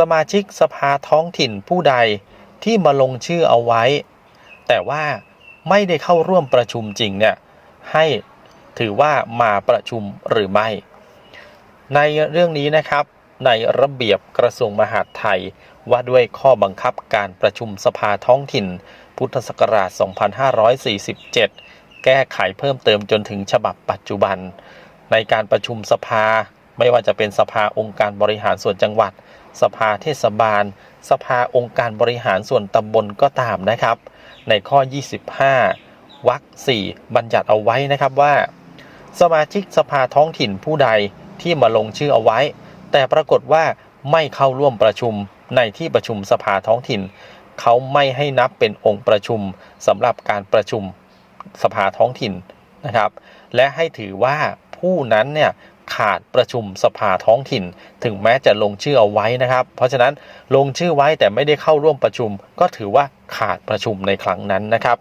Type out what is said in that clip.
สมาชิกสภาท้องถิ่นผู้ใดที่มาลงชื่อเอาไว้ แต่ว่าไม่ได้เข้าร่วมประชุมจริงเนี่ยให้ถือว่ามาประชุมหรือไม่ ในเรื่องนี้นะครับ ในระเบียบกระทรวงมหาดไทยว่าด้วยข้อบังคับการประชุมสภาท้องถิ่น พุทธศักราช 2547 แก้ไขเพิ่มเติมจนถึงฉบับปัจจุบัน ในการประชุมสภาไม่ว่าจะเป็นสภาองค์การบริหารส่วนจังหวัด สภาเทศบาล สภาองค์การบริหารส่วนตำบลก็ตามนะครับ ในข้อ 25วรรค4บัญญัติเอาไว้นะครับว่า สมาชิกสภาท้องถิ่นผู้ใดที่มาลงชื่อเอาไว้ แต่ปรากฏว่าไม่เข้าร่วมประชุมในที่ประชุมสภาท้องถิ่น เขาไม่ให้นับเป็นองค์ประชุมสำหรับการประชุมสภาท้องถิ่นนะครับ และให้ถือว่า ผู้นั้นเนี่ยขาดประชุมสภาท้องถิ่น ถึงแม้จะลงชื่อเอาไว้นะครับ เพราะฉะนั้นลงชื่อไว้แต่ไม่ได้เข้าร่วมประชุม ก็ถือว่าขาดประชุมในครั้งนั้นนะครับ